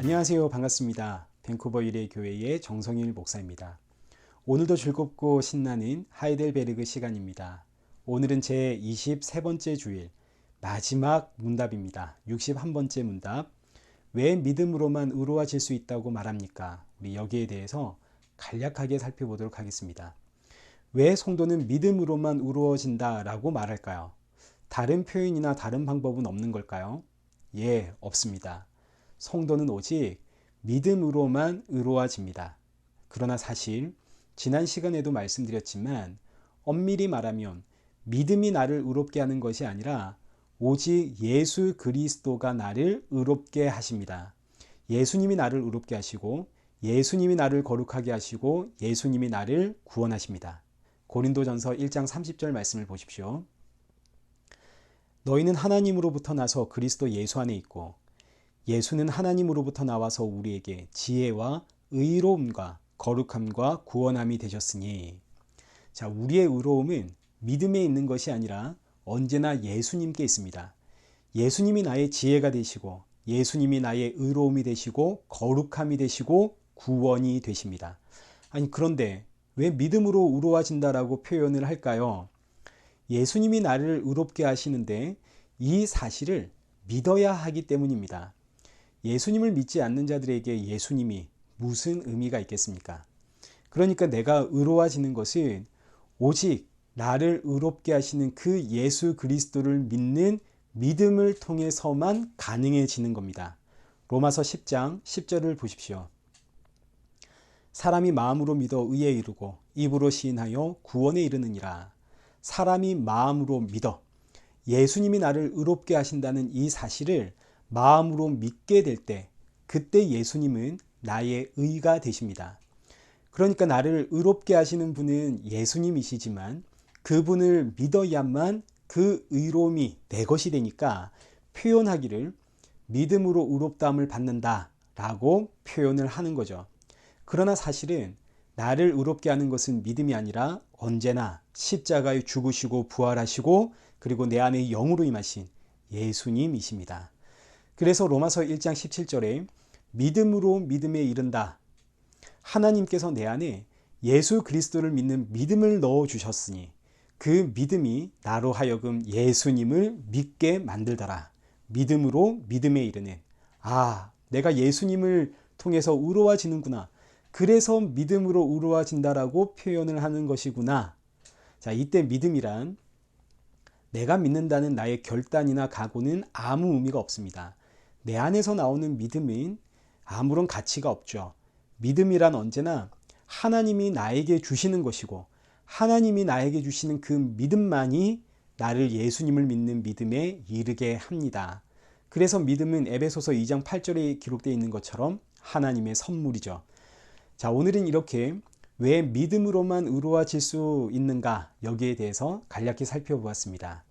안녕하세요. 반갑습니다. 밴쿠버 일의 교회의 정성일 목사입니다. 오늘도 즐겁고 신나는 하이델베르그 시간입니다. 오늘은 제 23번째 주일 마지막 문답입니다. 61번째 문답. 왜 믿음으로만 의로워질 수 있다고 말합니까? 우리 여기에 대해서 간략하게 살펴보도록 하겠습니다. 왜 성도는 믿음으로만 의로워진다라고 말할까요? 다른 표현이나 다른 방법은 없는 걸까요? 예, 없습니다. 성도는 오직 믿음으로만 의로워집니다. 그러나 사실 지난 시간에도 말씀드렸지만 엄밀히 말하면 믿음이 나를 의롭게 하는 것이 아니라 오직 예수 그리스도가 나를 의롭게 하십니다. 예수님이 나를 의롭게 하시고 예수님이 나를 거룩하게 하시고 예수님이 나를 구원하십니다. 고린도전서 1장 30절 말씀을 보십시오. 너희는 하나님으로부터 나서 그리스도 예수 안에 있고 예수는 하나님으로부터 나와서 우리에게 지혜와 의로움과 거룩함과 구원함이 되셨으니 자, 우리의 의로움은 믿음에 있는 것이 아니라 언제나 예수님께 있습니다. 예수님이 나의 지혜가 되시고 예수님이 나의 의로움이 되시고 거룩함이 되시고 구원이 되십니다. 아니 그런데 왜 믿음으로 의로워진다라고 표현을 할까요? 예수님이 나를 의롭게 하시는데 이 사실을 믿어야 하기 때문입니다. 예수님을 믿지 않는 자들에게 예수님이 무슨 의미가 있겠습니까? 그러니까 내가 의로워지는 것은 오직 나를 의롭게 하시는 그 예수 그리스도를 믿는 믿음을 통해서만 가능해지는 겁니다. 로마서 10장 10절을 보십시오. 사람이 마음으로 믿어 의에 이르고 입으로 시인하여 구원에 이르느니라. 사람이 마음으로 믿어 예수님이 나를 의롭게 하신다는 이 사실을 마음으로 믿게 될 때 그때 예수님은 나의 의가 되십니다. 그러니까 나를 의롭게 하시는 분은 예수님이시지만 그분을 믿어야만 그 의로움이 내 것이 되니까 표현하기를 믿음으로 의롭다함을 받는다 라고 표현을 하는 거죠. 그러나 사실은 나를 의롭게 하는 것은 믿음이 아니라 언제나 십자가에 죽으시고 부활하시고 그리고 내 안에 영으로 임하신 예수님이십니다. 그래서 로마서 1장 17절에 믿음으로 믿음에 이른다. 하나님께서 내 안에 예수 그리스도를 믿는 믿음을 넣어 주셨으니 그 믿음이 나로 하여금 예수님을 믿게 만들더라. 믿음으로 믿음에 이르는 아, 내가 예수님을 통해서 의로워지는구나. 그래서 믿음으로 의로워진다라고 표현을 하는 것이구나. 자, 이때 믿음이란 내가 믿는다는 나의 결단이나 각오는 아무 의미가 없습니다. 내 안에서 나오는 믿음은 아무런 가치가 없죠. 믿음이란 언제나 하나님이 나에게 주시는 것이고 하나님이 나에게 주시는 그 믿음만이 나를 예수님을 믿는 믿음에 이르게 합니다. 그래서 믿음은 에베소서 2장 8절에 기록되어 있는 것처럼 하나님의 선물이죠. 자, 오늘은 이렇게 왜 믿음으로만 의로워질 수 있는가 여기에 대해서 간략히 살펴보았습니다.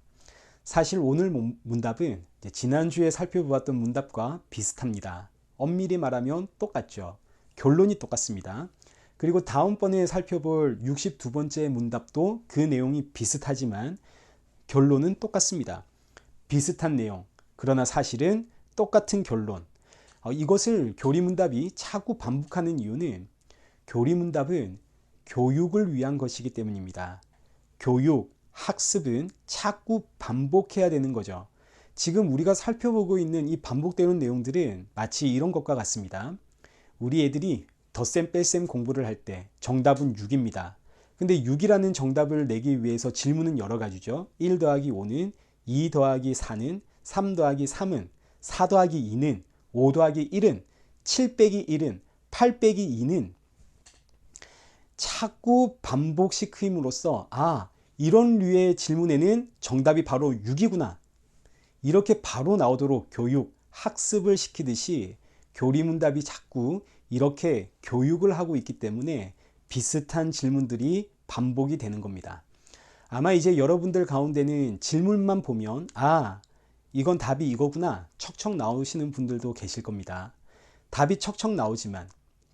사실 오늘 문답은 지난주에 살펴보았던 문답과 비슷합니다. 엄밀히 말하면 똑같죠. 결론이 똑같습니다. 그리고 다음번에 살펴볼 62번째 문답도 그 내용이 비슷하지만 결론은 똑같습니다. 비슷한 내용. 그러나 사실은 똑같은 결론. 어, 이것을 교리문답이 자꾸 반복하는 이유는 교리문답은 교육을 위한 것이기 때문입니다. 교육, 학습은 자꾸 반복해야 되는 거죠. 지금 우리가 살펴보고 있는 이 반복되는 내용들은 마치 이런 것과 같습니다. 우리 애들이 덧셈 뺄셈 공부를 할 때 정답은 6입니다. 근데 6이라는 정답을 내기 위해서 질문은 여러 가지죠. 1 더하기 5는 2 더하기 4는 3 더하기 3은 4 더하기 2는 5 더하기 1은 7 빼기 1은 8 빼기 2는 자꾸 반복시킴으로써 아 이런 류의 질문에는 정답이 바로 6이구나 이렇게 바로 나오도록 교육, 학습을 시키듯이 교리문답이 자꾸 이렇게 교육을 하고 있기 때문에 비슷한 질문들이 반복이 되는 겁니다. 아마 이제 여러분들 가운데는 질문만 보면 아 이건 답이 이거구나 척척 나오시는 분들도 계실 겁니다. 답이 척척 나오지만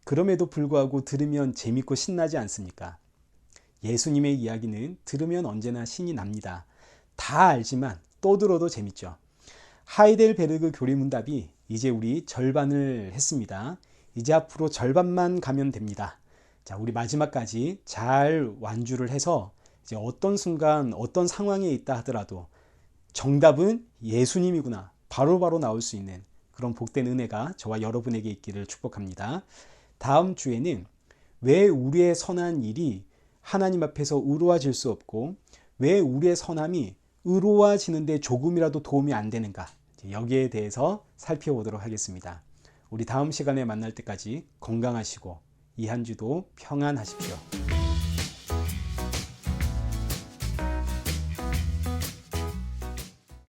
그럼에도 불구하고 들으면 재밌고 신나지 않습니까? 예수님의 이야기는 들으면 언제나 신이 납니다. 다 알지만 또 들어도 재밌죠. 하이델베르그 교리문답이 이제 우리 절반을 했습니다. 이제 앞으로 절반만 가면 됩니다. 자, 우리 마지막까지 잘 완주를 해서 이제 어떤 순간 어떤 상황에 있다 하더라도 정답은 예수님이구나. 바로바로 바로 나올 수 있는 그런 복된 은혜가 저와 여러분에게 있기를 축복합니다. 다음 주에는 왜 우리의 선한 일이 하나님 앞에서 의로워질 수 없고 왜 우리의 선함이 의로워지는데 조금이라도 도움이 안 되는가 여기에 대해서 살펴보도록 하겠습니다. 우리 다음 시간에 만날 때까지 건강하시고 이 한 주도 평안하십시오.